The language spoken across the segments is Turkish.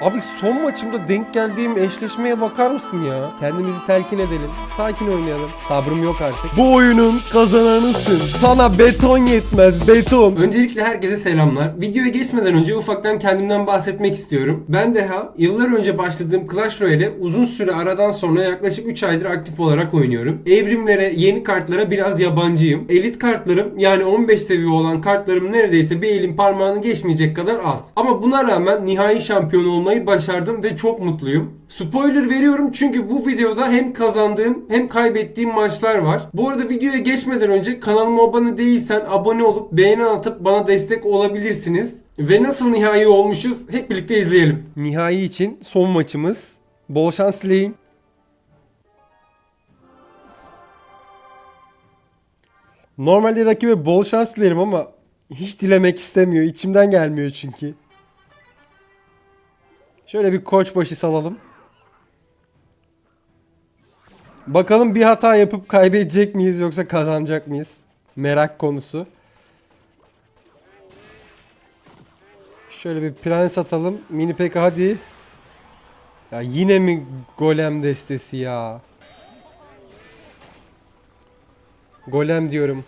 Abi son maçımda denk geldiğim eşleşmeye bakar mısın ya? Kendimizi telkin edelim. Sakin oynayalım. Sabrım yok artık. Bu oyunun kazananısın. Sana beton yetmez beton. Öncelikle herkese selamlar. Videoya geçmeden önce ufaktan kendimden bahsetmek istiyorum. Ben Deha, yıllar önce başladığım Clash Royale'e uzun süre aradan sonra yaklaşık 3 aydır aktif olarak oynuyorum. Evrimlere, yeni kartlara biraz yabancıyım. Elit kartlarım yani 15 seviye olan kartlarım neredeyse bir elin parmağını geçmeyecek kadar az. Ama buna rağmen nihai şampiyon olmayı başardım ve çok mutluyum. Spoiler veriyorum çünkü bu videoda hem kazandığım hem kaybettiğim maçlar var. Bu arada videoya geçmeden önce kanalıma abone değilsen abone olup beğeni atıp bana destek olabilirsiniz. Ve nasıl nihai olmuşuz hep birlikte izleyelim. Nihai için son maçımız. Bol şans dileyin. Normalde rakibe bol şans dilerim ama hiç dilemek istemiyor. İçimden gelmiyor çünkü. Şöyle bir koç başı salalım. Bakalım bir hata yapıp kaybedecek miyiz yoksa kazanacak mıyız? Merak konusu. Şöyle bir prens atalım. Mini peka hadi. Ya yine mi golem destesi ya? Golem diyorum.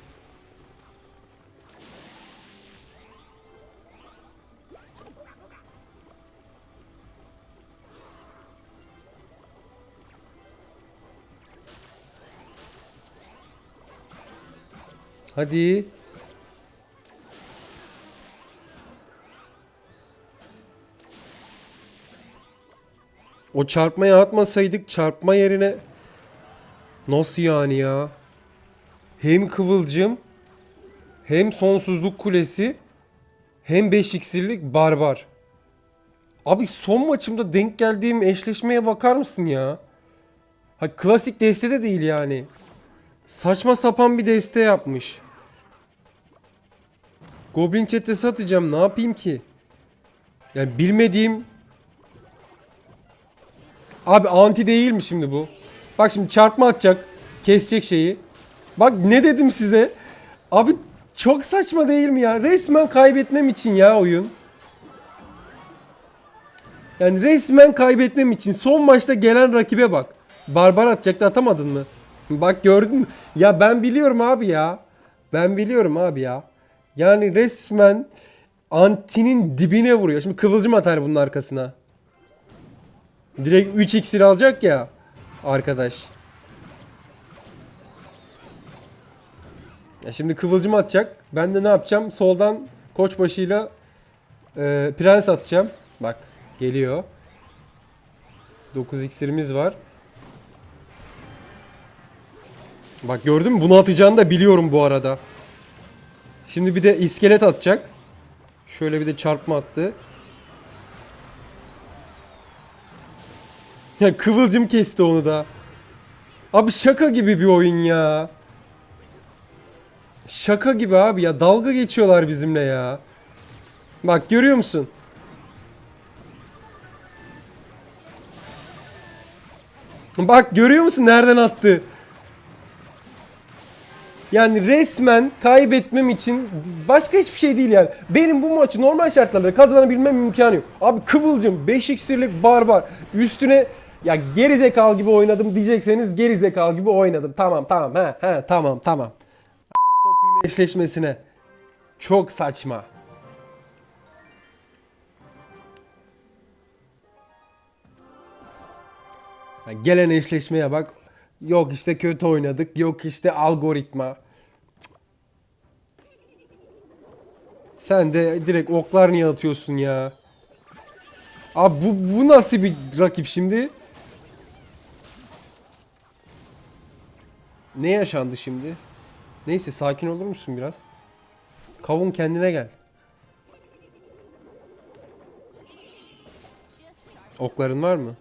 Hadi. O çarpmaya atmasaydık çarpma yerine nasıl yani ya? Hem kıvılcım hem sonsuzluk kulesi hem 5 iksirlik barbar. Abi son maçımda denk geldiğim eşleşmeye bakar mısın ya? Ha klasik deste de değil yani. Saçma sapan bir deste yapmış. Goblin çetesi atacağım ne yapayım ki? Yani bilmediğim Abi anti değil mi şimdi bu? Bak şimdi çarpma atacak. Kesecek şeyi. Bak ne dedim size? Abi çok saçma değil mi ya? Resmen kaybetmem için ya oyun. Yani resmen kaybetmem için. Son maçta gelen rakibe bak. Barbar atacaktı atamadın mı? Bak gördün mü? Ya ben biliyorum abi ya. Ben biliyorum abi ya. Yani resmen antinin dibine vuruyor. Şimdi kıvılcım atar bunun arkasına. Direkt 3 iksir alacak ya arkadaş. Ya şimdi kıvılcım atacak. Ben de ne yapacağım? Soldan koçbaşıyla e, prens atacağım. Bak geliyor. 9 iksirimiz var. Bak gördün mü? Bunu atacağını da biliyorum bu arada. Şimdi bir de iskelet atacak. Şöyle bir de çarpma attı. Ya kıvılcım kesti onu da. Abi şaka gibi bir oyun ya. Şaka gibi abi ya. Dalga geçiyorlar bizimle ya. Bak görüyor musun? Bak görüyor musun nereden attı? Yani resmen kaybetmem için başka hiçbir şey değil yani. Benim bu maçı normal şartlarda kazanabilmem imkanı yok. Abi Kıvılcım 5 iksirlik barbar üstüne ya geri zekalı gibi oynadım diyecekseniz geri zekalı gibi oynadım. Tamam tamam he he tamam tamam. Sokuyum eşleşmesine. Çok saçma. Ya gelen eşleşmeye bak. Yok işte kötü oynadık. Yok işte algoritma. Sen de direkt oklar niye atıyorsun ya? Abi bu, bu nasıl bir rakip şimdi? Ne yaşandı şimdi? Neyse sakin olur musun biraz? Kavun kendine gel. Okların var mı?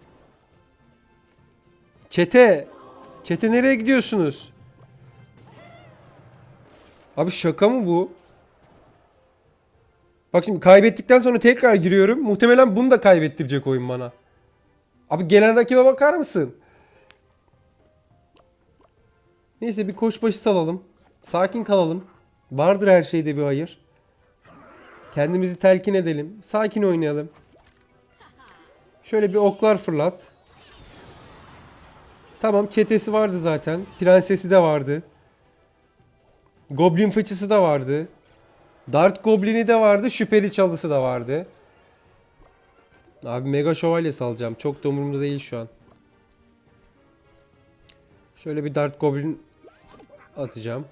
Çete. Çete nereye gidiyorsunuz? Abi şaka mı bu? Bak şimdi kaybettikten sonra tekrar giriyorum. Muhtemelen bunu da kaybettirecek oyun bana. Abi gelen rakibe bakar mısın? Neyse bir koçbaşı salalım. Sakin kalalım. Vardır her şeyde bir hayır. Kendimizi telkin edelim. Sakin oynayalım. Şöyle bir oklar fırlat. Tamam çetesi vardı zaten. Prensesi de vardı. Goblin fıçısı da vardı. Dart Goblin'i de vardı. Şüpheli çalısı da vardı. Abi Mega Şövalyesi alacağım. Çok da umurumda değil şu an. Şöyle bir Dart Goblin atacağım.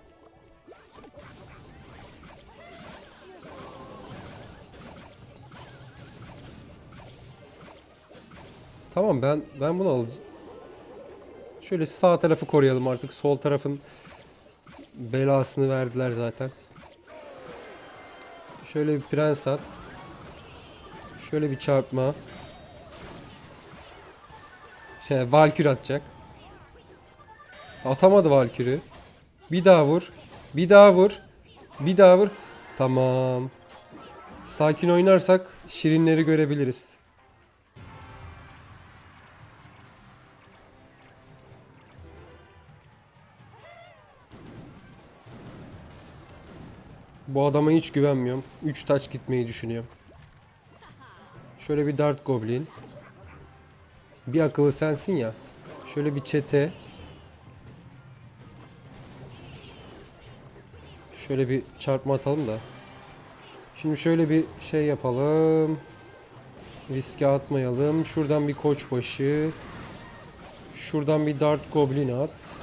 Tamam ben ben bunu alacağım. Şöyle sağ tarafı koruyalım artık. Sol tarafın belasını verdiler zaten. Şöyle bir prens at. Şöyle bir çarpma. Şey Valkür atacak. Atamadı Valkür'ü. Bir daha vur. Bir daha vur. Bir daha vur. Tamam. Sakin oynarsak şirinleri görebiliriz. Bu adama hiç güvenmiyorum. 3 taç gitmeyi düşünüyorum. Şöyle bir Dart Goblin. Bir akıllı sensin ya. Şöyle bir çete. Şöyle bir çarpma atalım da. Şimdi şöyle bir şey yapalım. Riske atmayalım. Şuradan bir koçbaşı. Şuradan bir Dart Goblin at.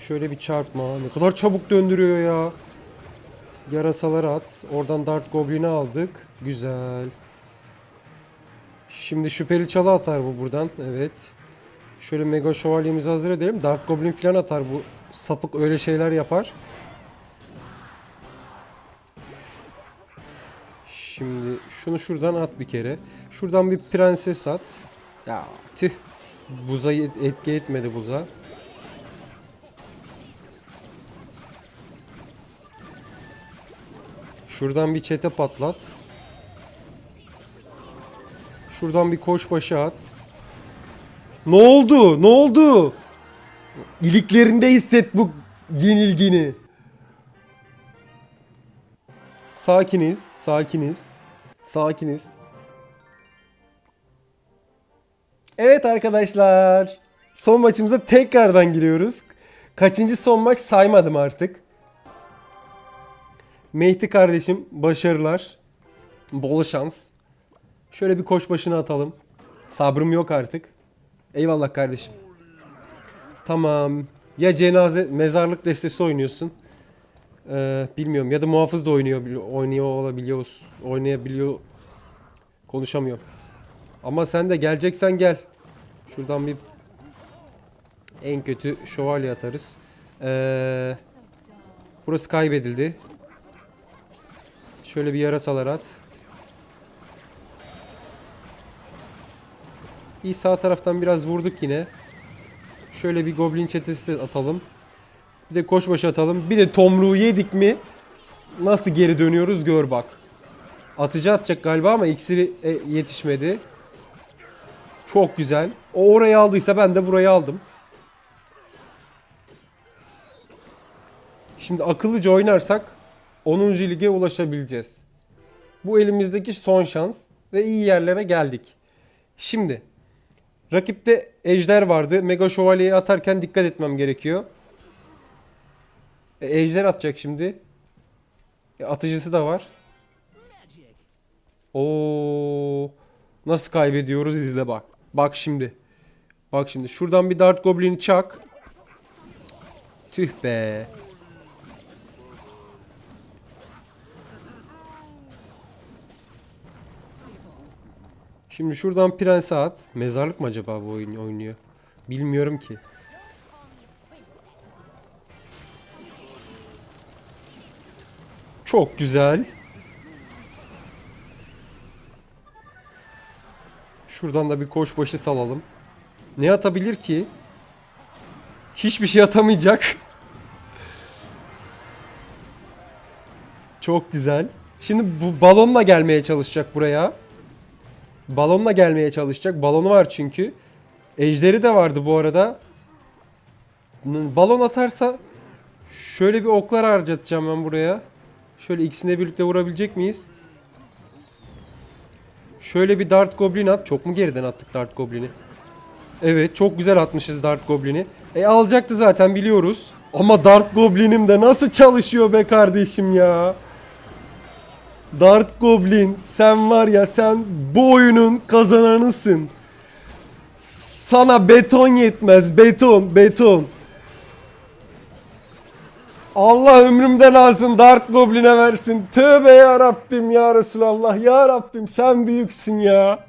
Şöyle bir çarpma. Ne kadar çabuk döndürüyor ya. Yarasalar at. Oradan Dart Goblin'i aldık. Güzel. Şimdi şüpheli çalı atar bu buradan. Evet. Şöyle mega şövalyemizi hazır edelim. Dart Goblin falan atar bu. Sapık öyle şeyler yapar. Şimdi şunu şuradan at bir kere. Şuradan bir prenses at. Ya tüh. Buza etki etmedi buza. Şuradan bir çete patlat. Şuradan bir koşbaşı at. Ne oldu? Ne oldu? İliklerinde hisset bu yenilgini. Sakiniz, sakiniz, sakiniz. Evet arkadaşlar. Son maçımıza tekrardan giriyoruz. Kaçıncı son maç saymadım artık. Mehdi kardeşim başarılar. Bol şans. Şöyle bir koş başına atalım. Sabrım yok artık. Eyvallah kardeşim. Tamam. Ya cenaze mezarlık destesi oynuyorsun. Ee, bilmiyorum ya da muhafız da oynuyor oynuyor olabiliyor oynayabiliyor konuşamıyorum. Ama sen de geleceksen gel. Şuradan bir en kötü şövalye atarız. Ee, burası kaybedildi. Şöyle bir yarasalar at. İyi sağ taraftan biraz vurduk yine. Şöyle bir goblin çetesi de atalım. Bir de koçbaşı atalım. Bir de tomruğu yedik mi nasıl geri dönüyoruz gör bak. Atıcı atacak galiba ama iksiri e, yetişmedi. Çok güzel. O orayı aldıysa ben de burayı aldım. Şimdi akıllıca oynarsak 10. lige ulaşabileceğiz. Bu elimizdeki son şans ve iyi yerlere geldik. Şimdi rakipte ejder vardı. Mega şövalyeyi atarken dikkat etmem gerekiyor. E, ejder atacak şimdi. E, atıcısı da var. Oo, nasıl kaybediyoruz izle bak. Bak şimdi. Bak şimdi şuradan bir Dart Goblin'i çak. Tüh be. Şimdi şuradan prense at. Mezarlık mı acaba bu oyun oynuyor? Bilmiyorum ki. Çok güzel. Şuradan da bir koşbaşı salalım. Ne atabilir ki? Hiçbir şey atamayacak. Çok güzel. Şimdi bu balonla gelmeye çalışacak buraya. Balonla gelmeye çalışacak. Balonu var çünkü. Ejderi de vardı bu arada. Balon atarsa şöyle bir oklar harcatacağım ben buraya. Şöyle ikisine birlikte vurabilecek miyiz? Şöyle bir Dart Goblin at. Çok mu geriden attık Dart Goblin'i? Evet çok güzel atmışız Dart Goblin'i. E alacaktı zaten biliyoruz. Ama Dart Goblin'im de nasıl çalışıyor be kardeşim ya. Dart Goblin sen var ya sen bu oyunun kazananısın. Sana beton yetmez beton beton. Allah ömrümden alsın Dart Goblin'e versin. Tövbe ya Rabbim ya Resulallah ya Rabbim sen büyüksün ya.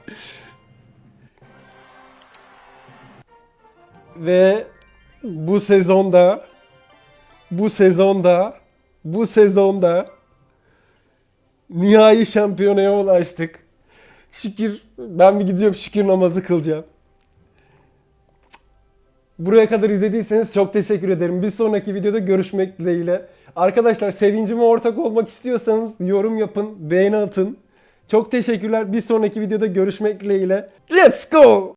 Ve bu sezonda bu sezonda bu sezonda nihai şampiyonaya ulaştık. Şükür ben bir gidiyorum şükür namazı kılacağım. Buraya kadar izlediyseniz çok teşekkür ederim. Bir sonraki videoda görüşmek dileğiyle. Arkadaşlar sevincime ortak olmak istiyorsanız yorum yapın, beğeni atın. Çok teşekkürler. Bir sonraki videoda görüşmek dileğiyle. Let's go!